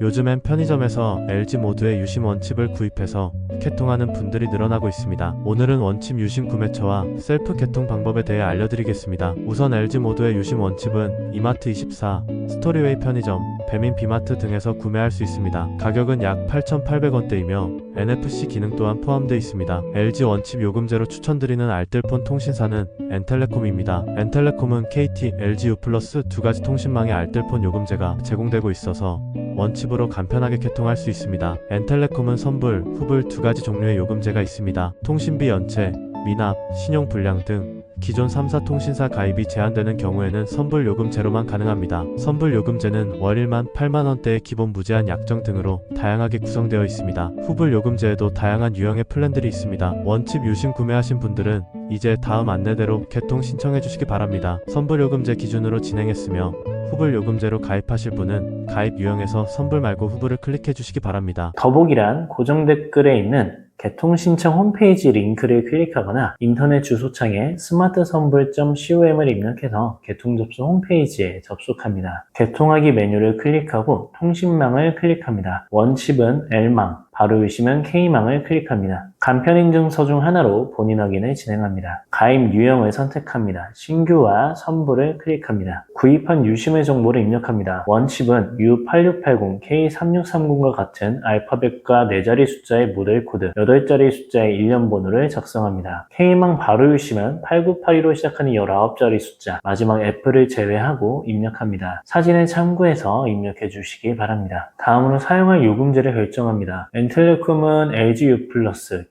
요즘엔 편의점에서 LG 모드의 유심 원칩을 구입해서 개통하는 분들이 늘어나고 있습니다. 오늘은 원칩 유심 구매처와 셀프 개통 방법에 대해 알려드리겠습니다. 우선 LG 모드의 유심 원칩은 이마트24, 스토리웨이 편의점, 배민 비마트 등에서 구매할 수 있습니다. 가격은 약 8,800원대이며 NFC 기능 또한 포함되어 있습니다. LG 원칩 요금제로 추천드리는 알뜰폰 통신사는 엔텔레콤입니다. 엔텔레콤은 KT, LG U 플러스 두 가지 통신망의 알뜰폰 요금제가 제공되고 있어서 원칩으로 간편하게 개통할 수 있습니다. 엔텔레콤은 선불, 후불 두 가지 종류의 요금제가 있습니다. 통신비 연체, 미납, 신용불량 등 기존 3사 통신사 가입이 제한되는 경우에는 선불 요금제로만 가능합니다. 선불 요금제는 월 1만 8만 원대의 기본 무제한 약정 등으로 다양하게 구성되어 있습니다. 후불 요금제에도 다양한 유형의 플랜들이 있습니다. 원칩 유심 구매하신 분들은 이제 다음 안내대로 개통 신청해 주시기 바랍니다. 선불 요금제 기준으로 진행했으며 후불 요금제로 가입하실 분은 가입 유형에서 선불 말고 후불을 클릭해 주시기 바랍니다. 더보기란 고정 댓글에 있는 개통 신청 홈페이지 링크를 클릭하거나 인터넷 주소창에 smart선불.com을 입력해서 개통 접수 홈페이지에 접속합니다. 개통하기 메뉴를 클릭하고 통신망을 클릭합니다. 원칩은 L망, 바로 유심은 K망을 클릭합니다. 간편인증서 중 하나로 본인 확인을 진행합니다. 가입 유형을 선택합니다. 신규와 선불을 클릭합니다. 구입한 유심의 정보를 입력합니다. 원칩은 U8680, K3630과 같은 알파벳과 4자리 숫자의 모델 코드, 8자리 숫자의 일련 번호를 작성합니다. K망 바로 유심은 8982로 시작하는 19자리 숫자, 마지막 F를 제외하고 입력합니다. 사진을 참고해서 입력해 주시기 바랍니다. 다음으로 사용할 요금제를 결정합니다. 엔텔레콤은 LG U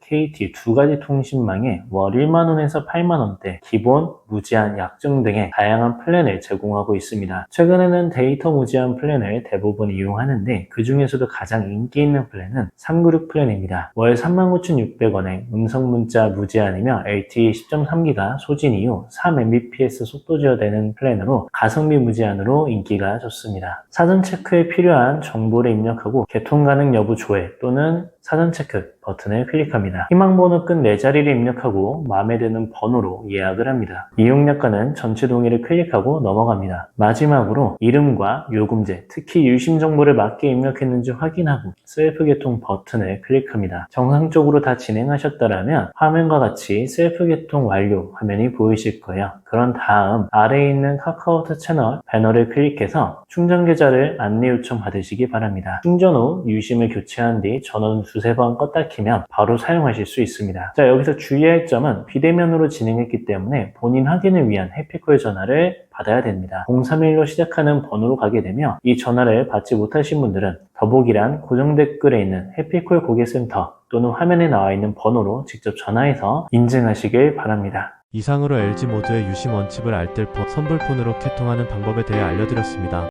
KT 두 가지 통신망에 월 1만원에서 8만원대, 기본, 무제한, 약정 등의 다양한 플랜을 제공하고 있습니다. 최근에는 데이터 무제한 플랜을 대부분 이용하는데 그 중에서도 가장 인기 있는 플랜은 396 플랜입니다. 월 39,600원에 음성 문자 무제한이며 LTE 10.3기가 소진 이후 3mbps 속도 제어되는 플랜으로 가성비 무제한으로 인기가 좋습니다. 사전 체크에 필요한 정보를 입력하고 개통 가능 여부 조회 또는 사전 체크 버튼을 클릭합니다. 희망번호 끝 4자리를 입력하고 마음에 드는 번호로 예약을 합니다. 이용약관은 전체 동의를 클릭하고 넘어갑니다. 마지막으로 이름과 요금제, 특히 유심 정보를 맞게 입력했는지 확인하고 셀프 개통 버튼을 클릭합니다. 정상적으로 다 진행하셨다면 화면과 같이 셀프 개통 완료 화면이 보이실 거예요. 그런 다음 아래에 있는 카카오톡 채널 배너를 클릭해서 충전 계좌를 안내 요청 받으시기 바랍니다. 충전 후 유심을 교체한 뒤 전원 두세 번 껐다 키면 바로 사용하실 수 있습니다. 자 여기서 주의할 점은 비대면으로 진행했기 때문에 본인 확인을 위한 해피콜 전화를 받아야 됩니다. 031로 시작하는 번호로 가게 되며 이 전화를 받지 못하신 분들은 더보기란 고정 댓글에 있는 해피콜 고객센터 또는 화면에 나와 있는 번호로 직접 전화해서 인증하시길 바랍니다. 이상으로 LG 모드의 유심 원칩을 알뜰폰, 선불폰으로 개통하는 방법에 대해 알려드렸습니다.